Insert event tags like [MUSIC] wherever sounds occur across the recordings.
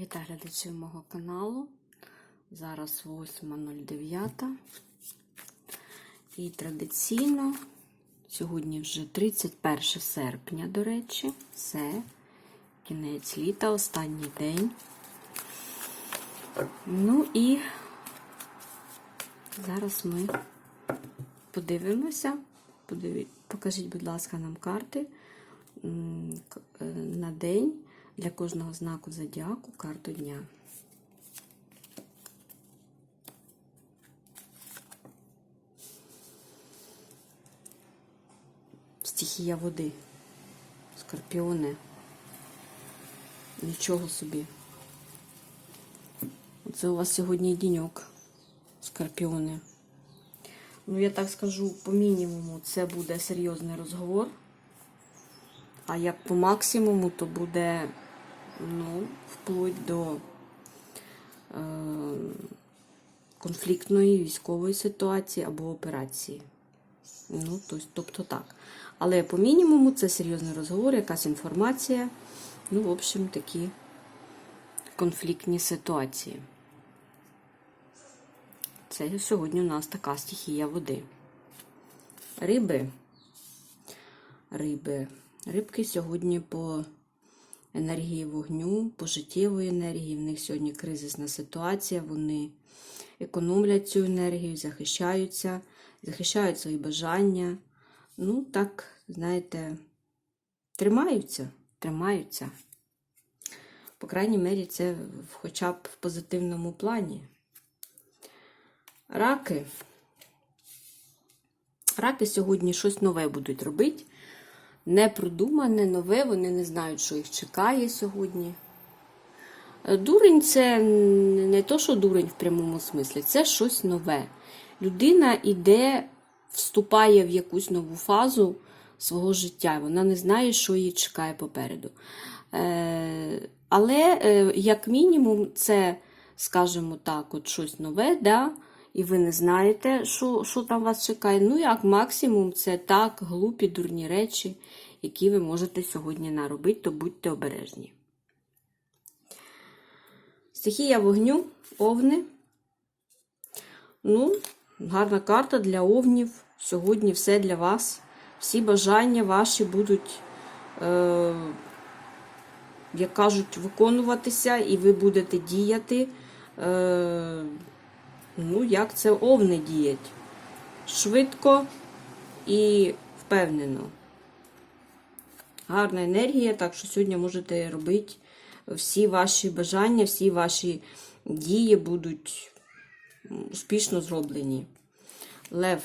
Вітаю глядачів мого каналу. Зараз 8.09. І традиційно, сьогодні вже 31 серпня, до речі, це кінець літа, останній день. Ну і зараз ми подивимося. Покажіть, будь ласка, нам карти е, на день для кожного знаку зодіаку карту дня. Стихія води. Скорпіони. Нічого собі. Це у вас сьогодні діньок, скорпіони. Ну, я так скажу, по мінімуму це буде серйозний розговор. А як по максимуму, то буде ну, вплоть до е, конфліктної військової ситуації або операції. Ну, то- тобто так. Але по мінімуму це серйозний розговор, якась інформація. Ну, в общем, такі конфліктні ситуації. Це сьогодні у нас така стихія води. Риби. Риби. Рибки сьогодні по енергії вогню, по життєвої енергії. В них сьогодні кризисна ситуація. Вони економлять цю енергію, захищаються, захищають свої бажання. Ну, так, знаєте, тримаються, тримаються. По крайній мері, це хоча б в позитивному плані. Раки. Раки сьогодні щось нове будуть робити. Непродумане, нове, вони не знають, що їх чекає сьогодні. Дурень це не то, що дурень в прямому смислі, це щось нове. Людина іде, вступає в якусь нову фазу свого життя. Вона не знає, що її чекає попереду. Е, Але, е, як мінімум, це, скажімо так, от щось нове, да? І ви не знаєте, що, що там вас чекає. Ну, як максимум, це так, глупі, дурні речі, які ви можете сьогодні наробити, то будьте обережні. Стихія вогню, овни. Ну, гарна карта для овнів. Сьогодні все для вас. Всі бажання ваші будуть, е, як кажуть, виконуватися, і ви будете діяти. Ну, як це овни діять? Швидко і впевнено. Гарна енергія, так що сьогодні можете робити всі ваші бажання, всі ваші дії будуть успішно зроблені. Лев.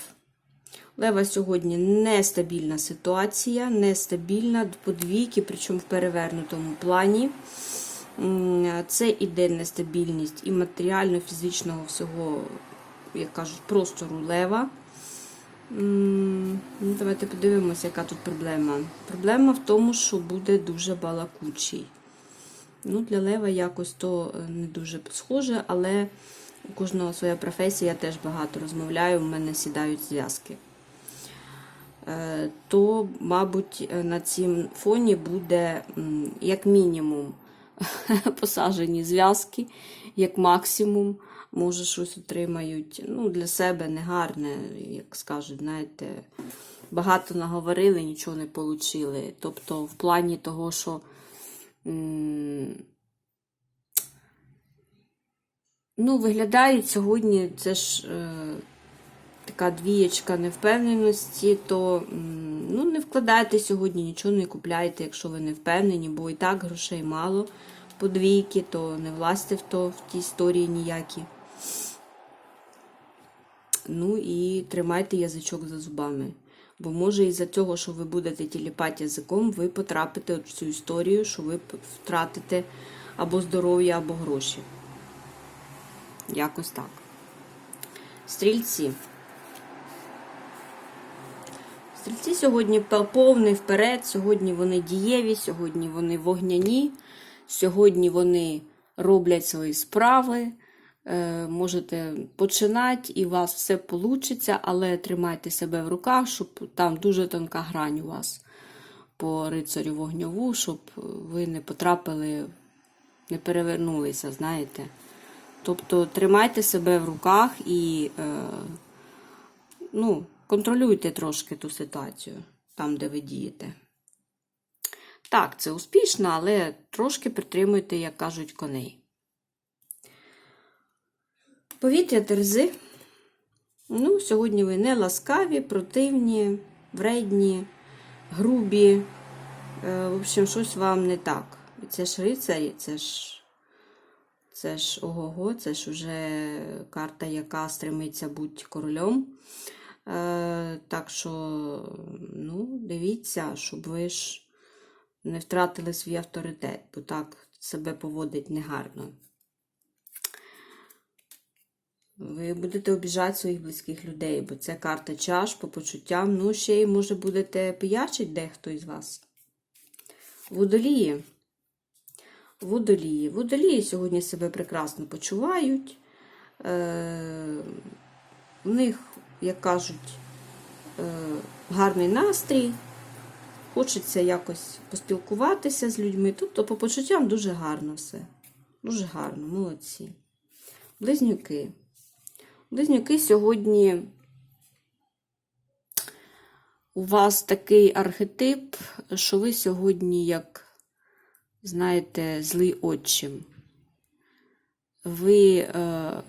Лева сьогодні нестабільна ситуація, нестабільна, по двійки, причому в перевернутому плані. Це іде нестабільність і матеріально-фізичного всього, як кажуть, простору лева. Ну, давайте подивимося, яка тут проблема. Проблема в тому, що буде дуже балакучий. Ну, Для лева якось то е, не дуже схоже, але у кожного своя професія, я теж багато розмовляю, в мене сідають зв'язки. Е, То, мабуть, е, на цім фоні буде, як мінімум, [LAUGHS] посаджені зв'язки, як максимум, може, щось отримають. Ну, для себе негарне, як скажуть, знаєте, багато наговорили, нічого не отримали. Тобто, в плані того, що. Ну, виглядають сьогодні, це ж е, така двієчка невпевненості, то ну, не вкладайте сьогодні, нічого не купляйте, якщо ви не впевнені, бо і так грошей мало по двійки, то не влазьте в то в ті історії ніякі. Ну і тримайте язичок за зубами. Бо може із-за цього, що ви будете тіліпати язиком, ви потрапите в цю історію, що ви втратите або здоров'я, або гроші. Якось так. Стрільці. Стрільці сьогодні повний вперед, сьогодні вони дієві, сьогодні вони вогняні, сьогодні вони роблять свої справи. Е, можете починати, і у вас все вийде, але тримайте себе в руках, щоб там дуже тонка грань у вас по рицарю вогньову, щоб ви не потрапили не перевернулися, знаєте. Тобто тримайте себе в руках і е, ну, контролюйте трошки ту ситуацію, там, де ви дієте. Так, це успішно, але трошки притримуйте, як кажуть, коней. Повітря терзи. Ну, сьогодні ви не ласкаві, противні, вредні, грубі. Е, в общем, щось вам не так. Це ж рицарі, це ж. Це ж ого-го, це ж уже карта, яка стремиться бути королем. Е, так що, ну, дивіться, щоб ви ж не втратили свій авторитет, бо так себе поводить негарно. Ви будете обіжати своїх близьких людей, бо це карта чаш по почуттям. Ну, ще й може будете пиячить дехто із вас. Водолії. Водолії. Водолії сьогодні себе прекрасно почувають. Е, в них, як кажуть, е, гарний настрій. Хочеться якось поспілкуватися з людьми. Тобто, по почуттям дуже гарно все. Дуже гарно, молодці. Близнюки. Близнюки сьогодні у вас такий архетип, що ви сьогодні, як, знаєте, злий отчим. Ви, е,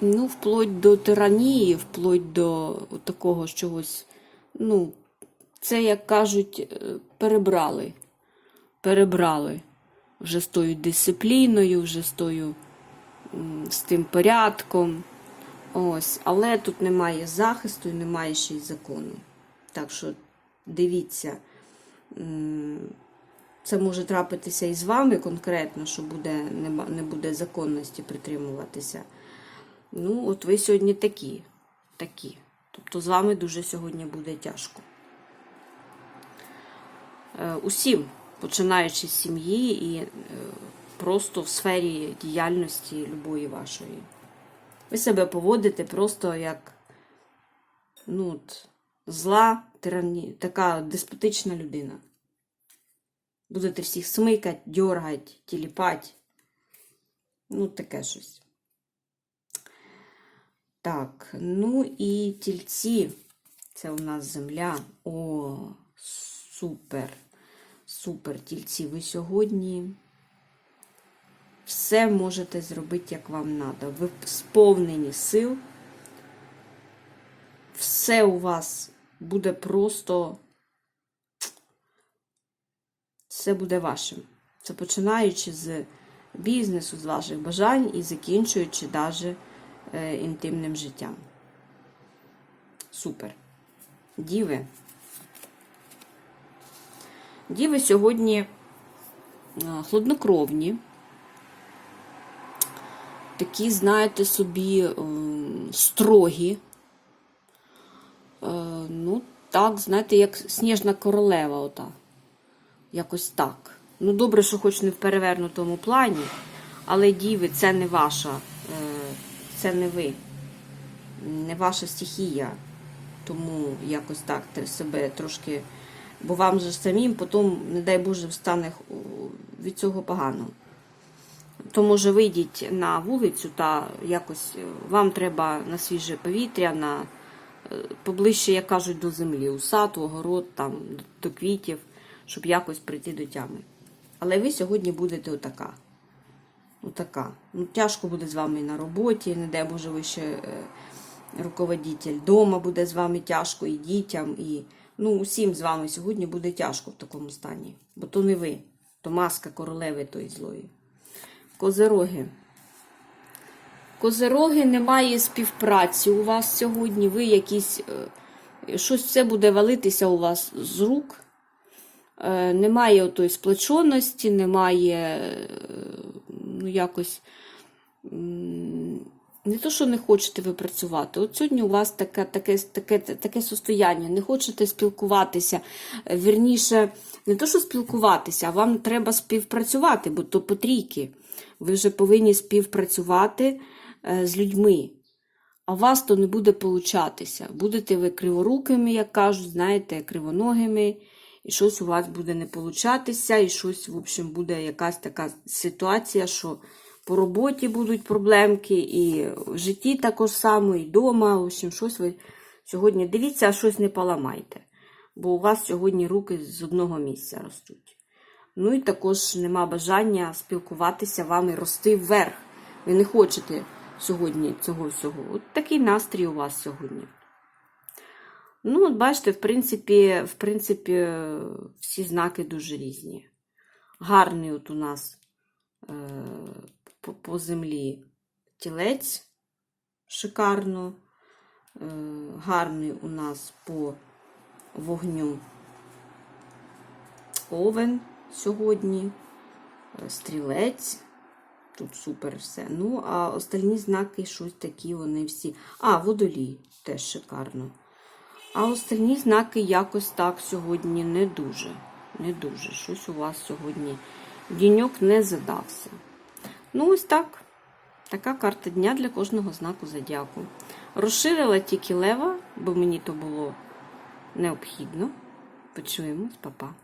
ну, вплоть до тиранії, вплоть до такого чогось, ну, це, як кажуть, е, перебрали. Перебрали вже з тою дисципліною, вже з тою з тим порядком. Ось, але тут немає захисту і немає ще й закону. Так що дивіться, це може трапитися і з вами конкретно, що буде, не не буде законності притримуватися. Ну, от ви сьогодні такі. такі. Тобто з вами дуже сьогодні буде тяжко. Е, Усім, починаючи з сім'ї і е, просто в сфері діяльності любої вашої. Ви себе поводите просто як ну, от, зла, тирані, така деспотична людина. Будете всіх смикати, дьоргати, тіліпати. Ну, таке щось. Так, ну і тільці. Це у нас земля. О, супер. Супер, тільці. Ви сьогодні все можете зробити, як вам треба. Ви сповнені сил. Все у вас буде просто. Все буде вашим. Це починаючи з бізнесу, з ваших бажань і закінчуючи навіть інтимним життям. Супер. Діви. Діви сьогодні е, хладнокровні. Такі, знаєте, собі е, строгі. Е, ну, так, знаєте, як сніжна королева ота. Якось так. Ну, добре, що хоч не в перевернутому плані, але діви, це не ваша, е, це не ви, не ваша стихія. Тому якось так себе трошки. Бо вам же самим потім, не дай Боже, встане від цього погано. То, може, вийдіть на вулицю та якось е, вам треба на свіже повітря, на е, поближче, як кажуть, до землі, у сад, у огород, там, до квітів, щоб якось прийти до тями. Але ви сьогодні будете отака. Отака. Ну, тяжко буде з вами і на роботі, не дай Боже, ви ще е, руководитель. Дома буде з вами тяжко, і дітям, і ну, усім з вами сьогодні буде тяжко в такому стані. Бо то не ви, то маска королеви тої злої. Козероги. Козероги немає співпраці у вас сьогодні. Ви якісь. е, Щось все буде валитися у вас з рук. Е, Немає отої сплоченості, немає е, ну, якось. Не то, що не хочете ви працювати. От сьогодні у вас таке, таке, таке, таке состояння, не хочете спілкуватися. Вірніше, не то, що спілкуватися, а вам треба співпрацювати, бо то по трійки. Ви вже повинні співпрацювати е, з людьми. А у вас то не буде получатися. Будете ви криворукими, як кажуть, знаєте, кривоногими, і щось у вас буде не получатися, і щось, в общем, буде якась така ситуація, що по роботі будуть проблемки, і в житті також само, і вдома. В общем, щось ви сьогодні дивіться, а щось не поламайте. Бо у вас сьогодні руки з одного місця ростуть. Ну і також нема бажання спілкуватися вами, рости вверх. Ви не хочете сьогодні цього всього. От такий настрій у вас сьогодні. Ну, от бачите, в принципі, в принципі, всі знаки дуже різні. Гарний от у нас е, по, землі тілець шикарно. Е, гарний у нас по вогню овен сьогодні, е, стрілець. Тут супер все. Ну, а остальні знаки щось такі, вони всі. А, водолій теж шикарно. А остальні знаки якось так сьогодні не дуже. Не дуже. Щось у вас сьогодні діньок не задався. Ну, ось так. Така карта дня для кожного знаку зодіаку. Розширила тільки лева, бо мені то було необхідно. Почуємось, па-па.